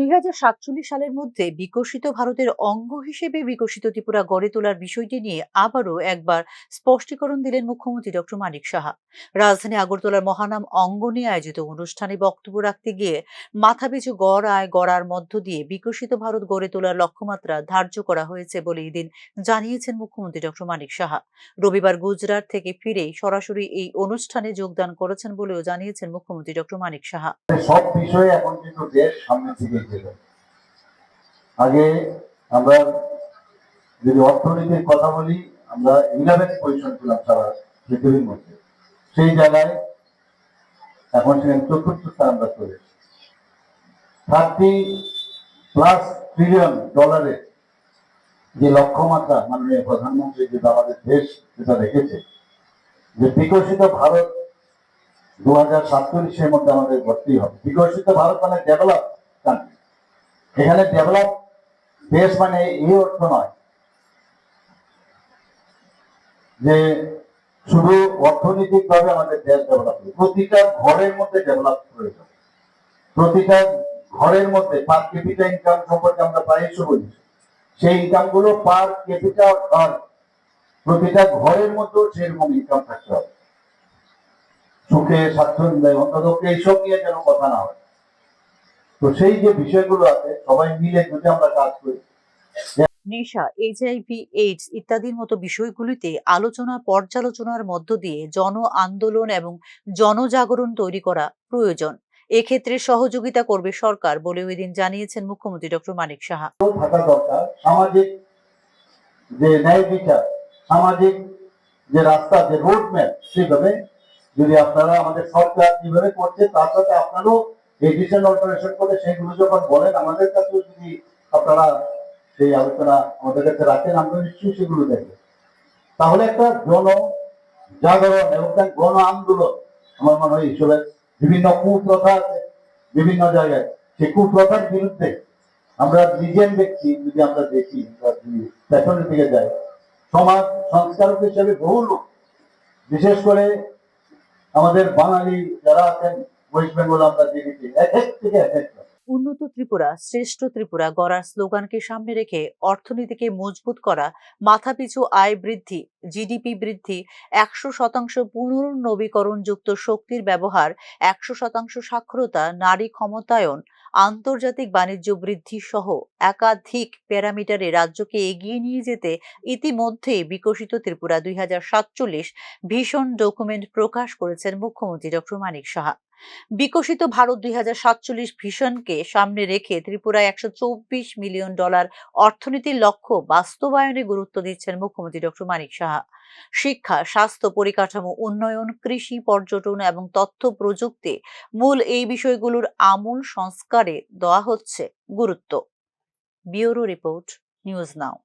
দুই হাজার সাতচল্লিশ সালের মধ্যে বিকশিত ভারতের অঙ্গ হিসেবে বিকশিত ত্রিপুরা গড়ে তোলার বিষয়টি নিয়ে আবারও একবার স্পষ্টীকরণ দিলেন মুখ্যমন্ত্রী ডক্টর মানিক সাহা। রাজধানী আগরতলার মহানাম অঙ্গনে আয়োজিত অনুষ্ঠানে বক্তব্য রাখতে গিয়ে মাথাপিছু গড় আয় গড়ার মধ্য দিয়ে বিকশিত ভারত গড়ে তোলার লক্ষ্যমাত্রা ধার্য করা হয়েছে বলে এদিন জানিয়েছেন মুখ্যমন্ত্রী ডক্টর মানিক সাহা। রবিবার গুজরাট থেকে ফিরেই সরাসরি এই অনুষ্ঠানে যোগদান করেছেন বলেও জানিয়েছেন মুখ্যমন্ত্রী ডক্টর মানিক সাহা। সব বিষয়ে এখন কিন্তু দেশ সামনে থেকে গেল। আগে আমরা যদি অর্থনীতির কথা বলি, আমরা ইলেভেন পজিশন ছিলাম সারা পৃথিবীর মধ্যে। সেই জায়গায় এখন সেখানে চতুর্থ স্থান আমরা চলে থার্টি প্লাস ট্রিলিয়ন ডলারের যে লক্ষ্যমাত্রা মাননীয় প্রধানমন্ত্রী যেটা আমাদের দেশ যেটা রেখেছে, যে বিকশিত ভারত দু হাজার সাতচল্লিশের মধ্যে আমাদের ভর্তি হবে। বিকশিত ভারত মানে ডেভেলপ এখানে ডেভেলপ দেশ মানে এই অর্থ নয়। যে শুধু অর্থনৈতিক ভাবে আমাদের দেশ ডেভেলপ প্রতিটা ঘরের মধ্যে ডেভেলপ প্রয়োজন প্রতিটা ঘরের মধ্যে পার ক্যাপিটা ইনকাম সম্পর্কে আমরা প্রায়শই বলি। সেই ইনকামগুলো পার ক্যাপিটা ঘর প্রতিটা ঘরের মধ্যেও সেরকম ইনকাম থাকতে হবে। সুখে স্বাচ্ছন্দ্যে অন্তত এইসব নিয়ে যেন কথা না হয়। তো সেই যে বিষয়গুলো আছে সবাই মিলে যদি আমরা কাজ করি। নেশা এইচআইভি এইডস ইত্যাদির মতো বিষয়গুলিতে আলোচনা পর্যালোচনার মধ্য দিয়ে জন আন্দোলন এবং জনজাগরণ তৈরি করা প্রয়োজন। এক্ষেত্রে সহযোগিতা করবে সরকার বলে ওই দিন জানিয়েছেন মুখ্যমন্ত্রী ডক্টর মানিক সাহা। থাকা দরকার। সামাজিক যে ন্যায় বিচার সামাজিক যে রাস্তা যে রোড ম্যাপ সেভাবে যদি আপনারা আমাদের সরকার যেভাবে করছে তার সাথে আপনারও এডিশন অল্টারেশন করে সেগুলো যখন বলেন, আমাদের কাছেও যদি আপনারা সেই আলোচনা আমাদের কাছে রাখেন, আমরা নিশ্চয়ই সেগুলো দেখব। তাহলে একটা জন জাগরণ এবং একটা গণ আন্দোলন, আমার মনে হয় হিসেবে বিভিন্ন কুপ্রথা আছে, বিভিন্ন জায়গায়। সেই কুপ্রথার বিরুদ্ধে আমরা নিজের ব্যক্তি যদি আমরা দেখি পেছনের দিকে যাই, সমাজ সংস্কারক হিসেবে বহু লোক, বিশেষ করে আমাদের বাঙালি যারা আছেন উন্নত ত্রিপুরা, শ্রেষ্ঠ ত্রিপুরা গড়ার স্লোগানকে সামনে রেখে অর্থনীতিকে মজবুত করা, মাথাপিছু আয় বৃদ্ধি জিডিপি বৃদ্ধি, একশো শতাংশ পুনর্নবীকরণযুক্ত শক্তির ব্যবহার, একশো শতাংশ সাক্ষরতা, নারী ক্ষমতায়ন, আন্তর্জাতিক বাণিজ্য বৃদ্ধি সহ একাধিক প্যারামিটারে রাজ্যকে এগিয়ে নিয়ে যেতে ইতিমধ্যে বিকশিত ত্রিপুরা দুই হাজার সাতচল্লিশ ভীষণ ডকুমেন্ট প্রকাশ করেছেন মুখ্যমন্ত্রী ডক্টর মানিক সাহা। বিকশিত ভারত দুই হাজার ভিশনকে সামনে রেখে ত্রিপুরায় একশো চব্বিশ মিলিয়ন ডলার অর্থনীতির লক্ষ্য বাস্তবায়নে গুরুত্ব দিচ্ছেন মুখ্যমন্ত্রী ডক্টর মানিক সাহা। শিক্ষা, স্বাস্থ্য পরিকাঠামো উন্নয়ন, কৃষি পর্যটন এবং তথ্য প্রযুক্তি মূল এই বিষয়গুলোর আমূল সংস্কারে দেওয়া হচ্ছে গুরুত্ব। Bureau report, news now.